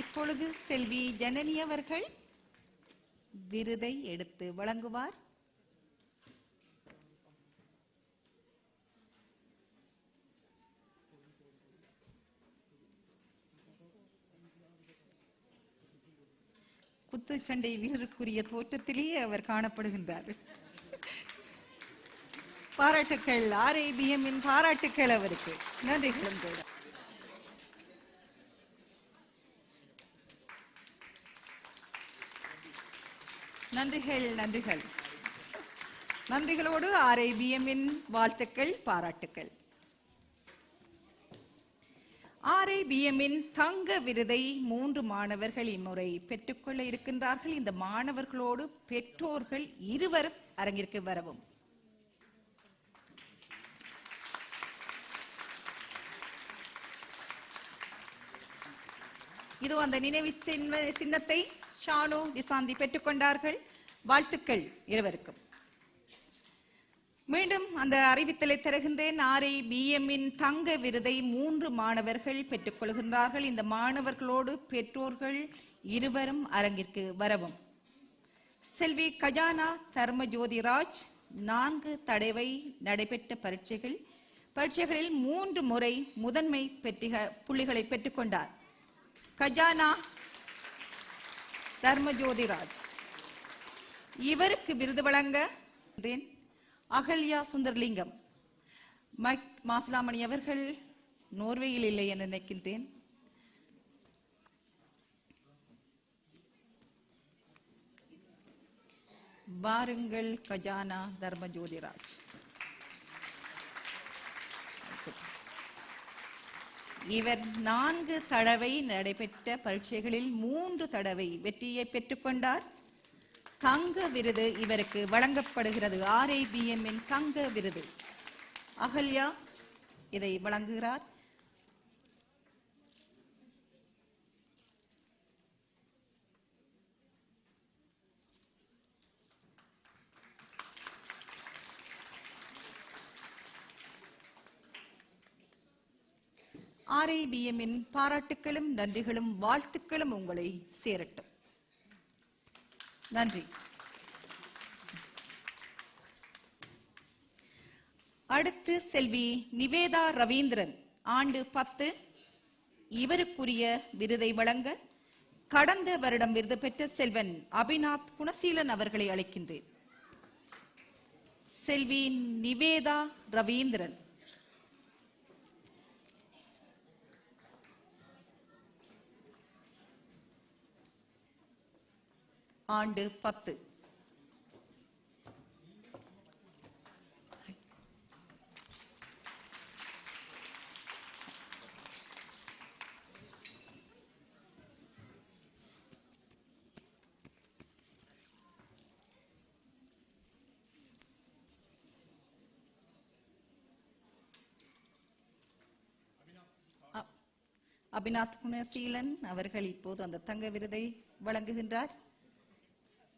இப்பொழுது செல்வி ஜனனி அவர்கள் விருதை எடுத்து வழங்குவார். குத்துச்சண்டை வீரருக்குரிய தோற்றத்திலேயே அவர் காணப்படுகின்றார். பாராட்டுக்கள் ஆர்ஐபிஎம் இன் பாராட்டுக்கள் அவருக்கு. நன்றிகளும் கூட. நன்றிகள் நன்றிகள். நன்றிகளோடு ஆர்ஐபிஎம்மின் வாழ்த்துக்கள் பாராட்டுக்கள். ஆர்ஐபிஎம்மின் தங்க விருதை மூன்று மாணவர்கள் இம்முறை பெற்றுக்கொள்ள இருக்கின்றார்கள். இந்த மாணவர்களோடு பெற்றோர்கள் இருவரும் அரங்கிற்கு வரவும். இதோ அந்த நினைவு சின்ன சின்னத்தை ஷானு நிசாந்தி பெற்றுக்கொண்டார்கள். வாழ்த்துக்கள் இருவருக்கும். மீண்டும் அந்த அறிவித்தலை தருகின்றேன். ஆரை பிஎம்மின் தங்க விருதை மூன்று மாணவர்கள் பெற்றுக்கொள்கின்றார்கள் இந்த மாணவர்களோடு பெற்றோர்கள் இருவரும் அரங்கிற்கு வரவும். செல்வி கஜானா தர்மஜோதிராஜ் நான்கு தடவை நடைபெற்ற பரீட்சைகள். பரீட்சைகளில் மூன்று முறை முதன்மை பெற்றிக புள்ளிகளை பெற்றுக்கொண்டார் கஜானா தர்மஜோதிராஜ். இவருக்கு விருது வழங்க அகல்யா சுந்தர்லிங்கம். மைக் மாசிலாமணி அவர்கள் நோர்வேயில் இல்லை என நினைக்கின்றேன். வாருங்கள் கஜானா தர்மஜோதிராஜ் இவர் நான்கு தடவை நடைபெற்ற பரீட்சைகளில் மூன்று தடவை வெற்றியை பெற்றுக்கொண்டார். தங்க விருது இவருக்கு வழங்கப்படுகிறது. ஆர்ஐபிஎம்மின் தங்க விருது. அகல்யா இதை வழங்குகிறார். ஆர்ஐபிஎம்மின் பாராட்டுக்களும் நன்றிகளும் வாழ்த்துக்களும் உங்களை சேரட்டும். நன்றி. அடுத்து செல்வி நிவேதா ரவீந்திரன். ஆண்டு பத்து. இவருக்குரிய விருதை வழங்க கடந்த வருடம் விருது பெற்ற செல்வன் அபிநாத் குணசீலன் அவர்களை அழைக்கின்றேன். செல்வி நிவேதா ரவீந்திரன். ஆண்டு பத்து. அபிநாத் குணசீலன் அவர்கள் இப்போது அந்த தங்க விருதை வழங்குகின்றார்.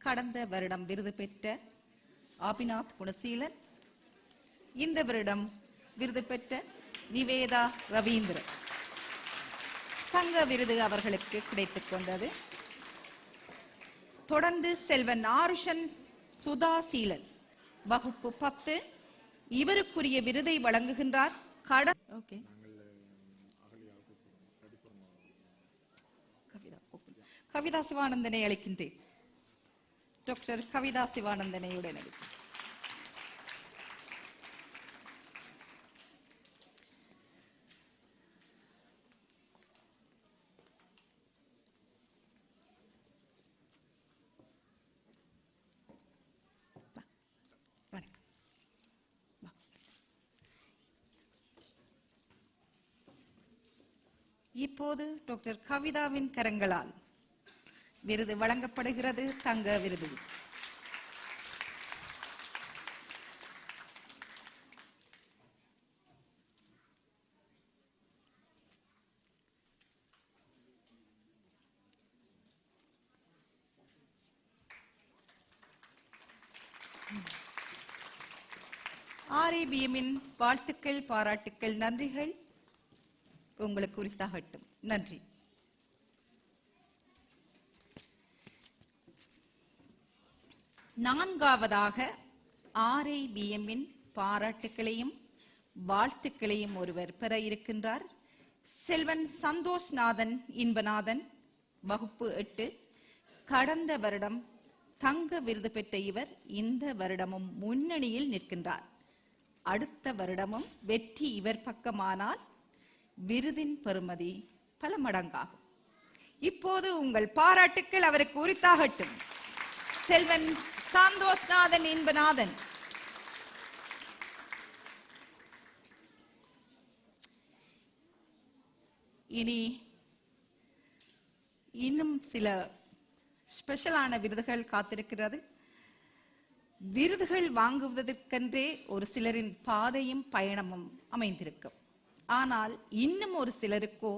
கடந்த வருடம் விருது பெற்ற அபிநாத் குணசீலன் இந்த வருடம் விருது பெற்ற நிவேதா ரவீந்திரன். தங்க விருது அவர்களுக்கு கிடைத்துக் கொண்டது. தொடர்ந்து செல்வன் ஆருஷன் சுதாசீலன் வகுப்பு பத்து. இவருக்குரிய விருதை வழங்குகின்றார் கடன் ஓகே. கவிதா சிவானந்தனை அழைக்கின்றேன். டாக்டர் கவிதா சிவானந்தனை உடனடி இப்போது டாக்டர் கவிதாவின் கரங்களால் விருது வழங்கப்படுகிறது தங்க விருது. ஆர்ஏபிஎம்மின் வாழ்த்துக்கள் பாராட்டுக்கள் நன்றிகள். உங்களுக்கு குறித்தாகட்டும் நன்றி. நான்காவதாக ஆர்ஐபிஎம்மின் பாராட்டுக்களையும் வாழ்த்துக்களையும் ஒருவர் பெற இருக்கின்றார். செல்வன் சந்தோஷ்நாதன் இன்பநாதன் வகுப்பு எட்டு. கடந்த வருடம் தங்க விருது பெற்ற இவர் இந்த வருடமும் முன்னணியில் நிற்கின்றார். அடுத்த வருடமும் வெற்றி இவர் பக்கமானால் விருதின் பெருமதி பல மடங்காகும். இப்போது உங்கள் பாராட்டுக்கள் அவருக்கு உரித்தாகட்டும். செல்வன் சந்தோஷ்நாதன் இன்பநாதன் இனி இன்னும் சில ஸ்பெஷலான விருதுகள் காத்திருக்கிறது. விருதுகள் வாங்குவதற்கென்றே ஒரு சிலரின் பாதையும் பயணமும் அமைந்திருக்கும். ஆனால் இன்னும் ஒரு சிலருக்கோ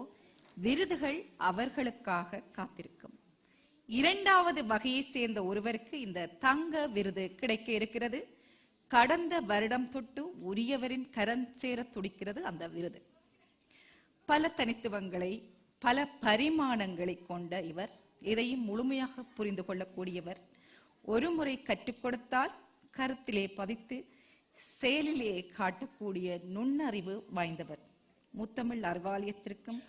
விருதுகள் அவர்களுக்காக காத்திருக்கும். இரண்டாவது வகையை சேர்ந்த ஒருவருக்கு இந்த தங்க விருது கிடைக்க இருக்கிறது. கடந்த வருடம் தொட்டு உரியவரின் கரம் சேர துடிக்கிறது அந்த விருது. பல தனித்துவங்களை பல பரிமாணங்களை கொண்ட இவர் இதையும் முழுமையாக புரிந்து கொள்ளக்கூடியவர். ஒரு முறை கற்றுக் கொடுத்தால் கருத்திலே பதித்து செயலிலே காட்டக்கூடிய நுண்ணறிவு வாய்ந்தவர். முத்தமிழ் அறிவாலயத்திற்கும்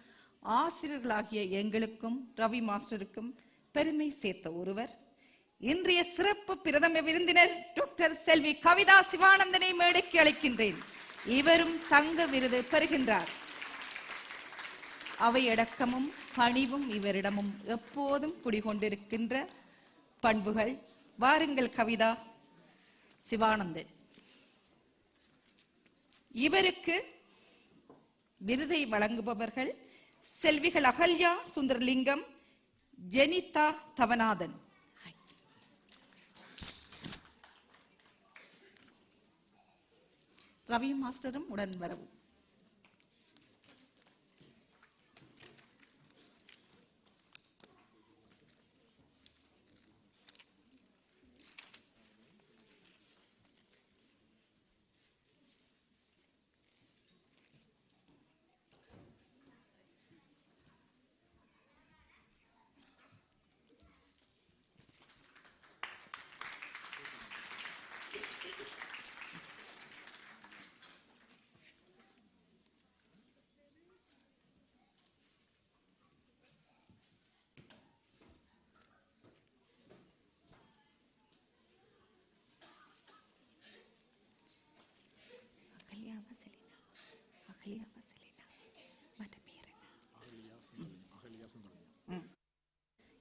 ஆசிரியர்களாகிய எங்களுக்கும் ரவி மாஸ்டருக்கும் பெருமை சேர்த்த ஒருவர். இன்றைய சிறப்பு பிரதம விருந்தினர் டாக்டர் செல்வி கவிதா சிவானந்தனை மேடைக்கு அழைக்கின்றேன். இவரும் தங்க விருது பெறுகின்றார். அவையடக்கமும் பணிவும் இவரிடமும் எப்போதும் குடிகொண்டிருக்கின்ற பண்புகள். வாருங்கள் கவிதா சிவானந்தன். இவருக்கு விருதை வழங்குபவர்கள் செல்விகள் அகல்யா சுந்தரலிங்கம் ஜெனிதா தவநாதன். ரவி மாஸ்டரும் உடன் வரவும்.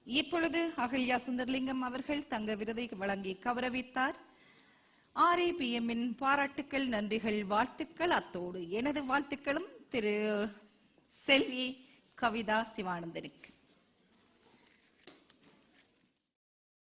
இப்பொழுது அகல்யா சுந்தர்லிங்கம் அவர்கள் தங்க விருதை வழங்கி கௌரவித்தார். ஆர்ஏபிஎம்மின் பாராட்டுக்கள் நன்றிகள் வாழ்த்துக்கள். அத்தோடு எனது வாழ்த்துக்களும் திரு செல்வி கவிதா சிவானந்தனுக்கு.